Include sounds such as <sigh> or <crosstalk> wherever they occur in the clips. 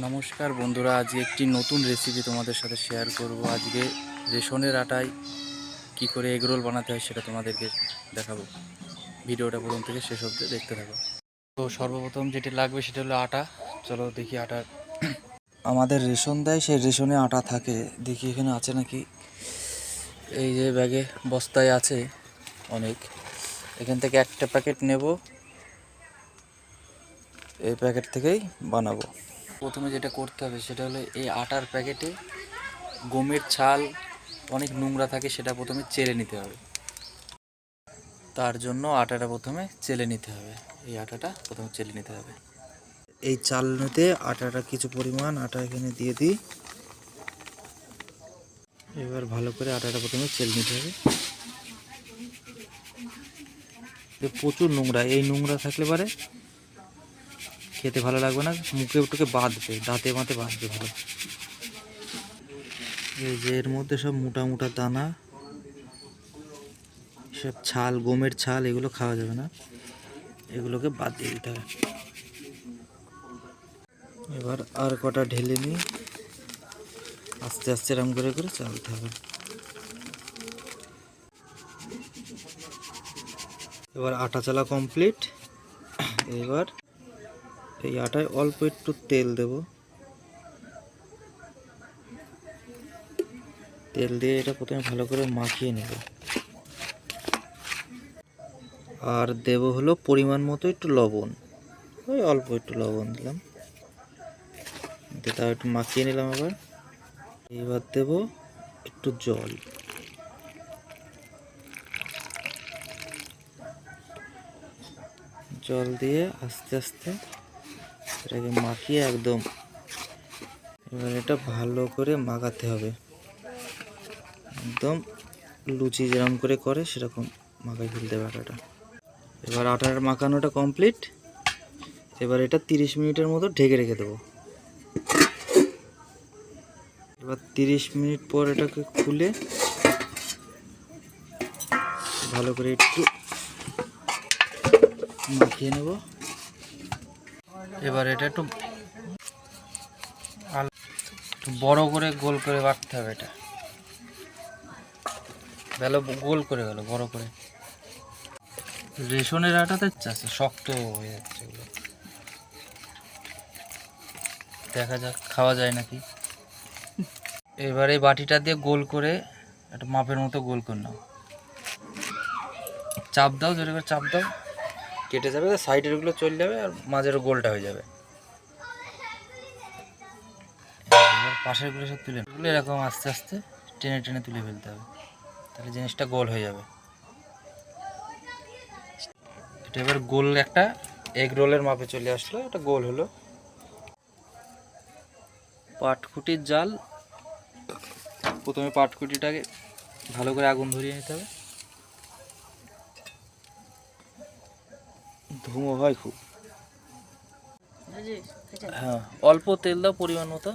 নমস্কার বন্ধুরা, আজকে একটি নতুন রেসিপি তোমাদের সাথে শেয়ার করব। আজকে রেশনের আটায় কি করে এগরোল বানাতে হয় সেটা তোমাদেরকে দেখাবো। ভিডিওটা প্রথম থেকে শেষ অবধি দেখতে থাকো। তো সর্বপ্রথম যেটি লাগবে সেটা হলো আটা। চলো দেখি আটা। আমাদের রেশন দেয়, সেই রেশনে আটা থাকে। দেখি এখানে আছে নাকি? এই যে ব্যাগে বস্তায় আছে অনেক। এখান থেকে একটা প্যাকেট নেব। এই প্যাকেট থেকেই বানাবো। প্রথমে যেটা করতে হবে সেটা হলো এই আটার প্যাকেটে গমের ছাল, অনেক নোংরা থাকে সেটা প্রথমে চেলে নিতে হবে। তার জন্য আটাটা প্রথমে চেলে নিতে হবে। এই আটাটা প্রথমে চেলে নিতে হবে। এই চাল নিতে আটাটা কিছু পরিমাণ আটা এখানে দিয়ে দিই। এবার ভালো করে আটাটা প্রথমে চেলে নিতে হবে। প্রচুর নোংরা, এই নোংরা থাকলে পারে খেতে ভালো লাগবে না, মুখে উঠুকে বাঁধবে, দাঁতে মাতে বাঁধবে ভালো। এই যে এর মধ্যে সব মোটা মোটা দানা, সব ছাল, গমের ছাল, এগুলো খাওয়া যাবে না। এগুলোকে বাদ দিয়ে দিতে হবে। এবার আর কটা ঢেলে নিই আস্তে আস্তে এরম করে করে চালতে হবে। এবার আটা চালা কমপ্লিট এবার এই আটায় অল্প একটু তেল দেব। তেল দিয়ে এটা প্রথমে ভালো করে মাখিয়ে নেব। আর দেব হলো পরিমাণ মতো একটু লবণ। ওই অল্প একটু লবণ দিলাম। তাও একটু মাখিয়ে নিলাম আবার। এবার দেব একটু জল। জল দিয়ে আস্তে আস্তে এটাকে মাখিয়ে একদম এবার এটা ভালো করে মাখাতে হবে। একদম লুচি যেরকম করে করে সেরকম মাখাই ফেলতে হবে আটাটা এবার আটার মাখানোটা কমপ্লিট এবার এটা তিরিশ মিনিটের মতো ঢেকে রেখে দেবো। এবার তিরিশ মিনিট পর এটাকে খুলে ভালো করে একটু মাখিয়ে নেব। এবার এটা একটু বড় করে গোল করে বাটতে হবে এটা। গেল গোল করে গেল বড় করে। রেশনের আটাতে আছে, শক্ত হয়ে যাচ্ছে এগুলো। দেখা যাক, খাওয়া যায় নাকি। এবারে বাটিটা দিয়ে গোল করে একটা মাপের মতো গোল করে নাও। চাপ দাও, জোরে করে চাপ দাও। কেটে যাবে সাইডেরগুলো চলে যাবে আর মাঝের গোলটা হয়ে যাবে। এবার পাশেরগুলো সব তুলে এগুলো এরকম আস্তে আস্তে টেনে টেনে তুলে ফেলতে হবে। তাহলে জিনিসটা গোল হয়ে যাবে। এটা এবার গোল একটা এগ রোলের মাপে চলে আসলো, এটা গোল হলো। পাটকুটির জাল, প্রথমে পাটকুটিটাকে ভালো করে আগুন ধরিয়ে নিতে হবে। ধুমো হয় খুব। হ্যাঁ। অল্প তেল দাও পরিমাণ মতো।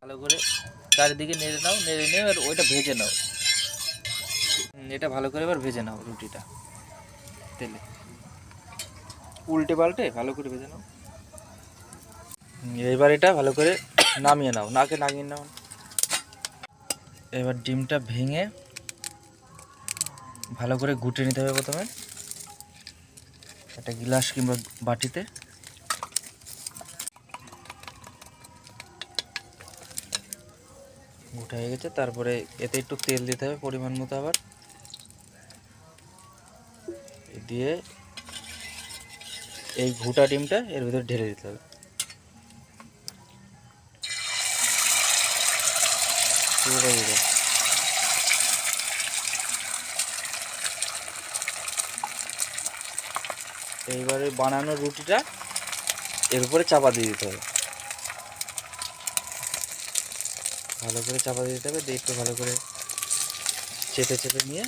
ভালো করে চারিদিকে নেড়ে নাও নেড়ে নিয়ে এবার ওইটা ভেজে নাও। এটা ভালো করে এবার ভেজে নাও রুটিটা তেলে। উল্টে পাল্টে ভালো করে ভেজে নাও। এবার এটা ভালো করে <coughs> নামিয়ে নাও নাকে নামিয়ে নাও। এবার ডিমটা ভেঙে ভালো করে ঘুটে নিতে হবে প্রথমে। একটা গ্লাস কিংবা বাটিতে। ঘুটে হয়ে গেছে, তারপরে এতে একটু তেল দিতে হবে পরিমাণ মতো আবার। দিয়ে এই ঘুটা ডিমটা এর ভিতরে ঢেলে দিতে হবে। পুরোটা হবে। বানানো রুটিটা এর উপরে চাপা দিয়ে দিতে হবে ভালো করে চাপা দিয়ে দিতে হবে, দিয়ে একটু ভালো করে চেপে চেপে নিয়ে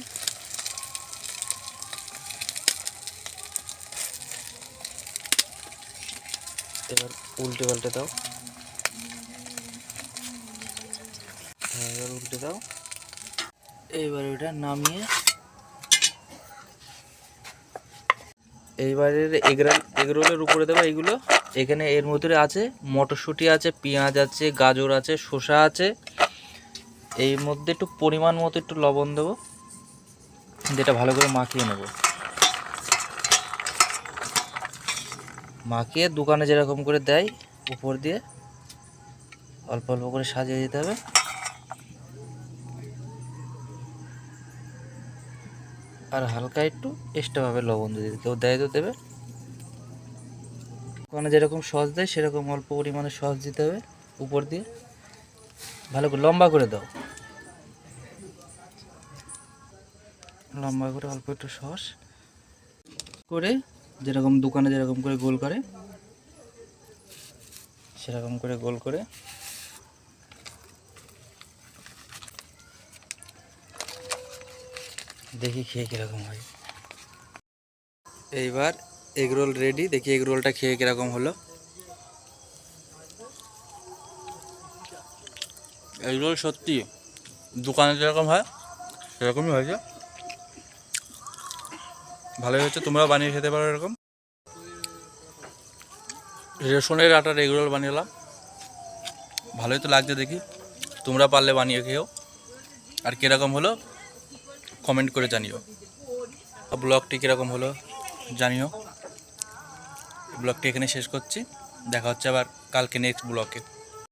এবার উল্টে পাল্টে দাও হ্যাঁ এবার উল্টে দাও এইবার ওটা নামিয়ে এইবারের এগরোল এগরোলের উপরে দেবো এইগুলো। এখানে এর মধ্যে আছে মটরশুঁটি আছে, পেঁয়াজ আছে, গাজর আছে, শসা আছে। এর মধ্যে একটু পরিমাণ মতো একটু লবণ দেবো, যেটা ভালো করে মাখিয়ে নেব। মাখিয়ে দোকানে যেরকম করে দেয়, উপর দিয়ে অল্প অল্প করে সাজিয়ে দিতে হবে। আর হালকা একটু এক্সট্রাভাবে লবণ দিয়ে দিতে কেউ দেয় তো দেবে। দোকানে যেরকম সস দেয়, সেরকম অল্প পরিমাণে সস দিতে হবে উপর দিয়ে। ভালো করে লম্বা করে দাও। লম্বা করে অল্প একটু সস করে যেরকম দোকানে যেরকম করে গোল করে, সেরকম করে গোল করে দেখি খেয়ে কীরকম হয়। এইবার এগরোল রেডি দেখি এগরোলটা খেয়ে কীরকম হলো। এগরোল সত্যি দোকানে যেরকম হয়, সেরকমই হয়েছে। ভালোই হচ্ছে তোমরাও বানিয়ে খেতে পারো এরকম। রেশনের আটার এগরোল বানিয়েলাম। ভালোই তো লাগছে দেখি। তোমরা পারলে বানিয়ে খেয়েও। আর কীরকম হলো? কমেন্ট করে জানিও। ব্লগটি কীরকম হলো জানিও। ব্লগটি এখানে শেষ করছি। দেখা হচ্ছে আবার কালকে নেক্সট ব্লগে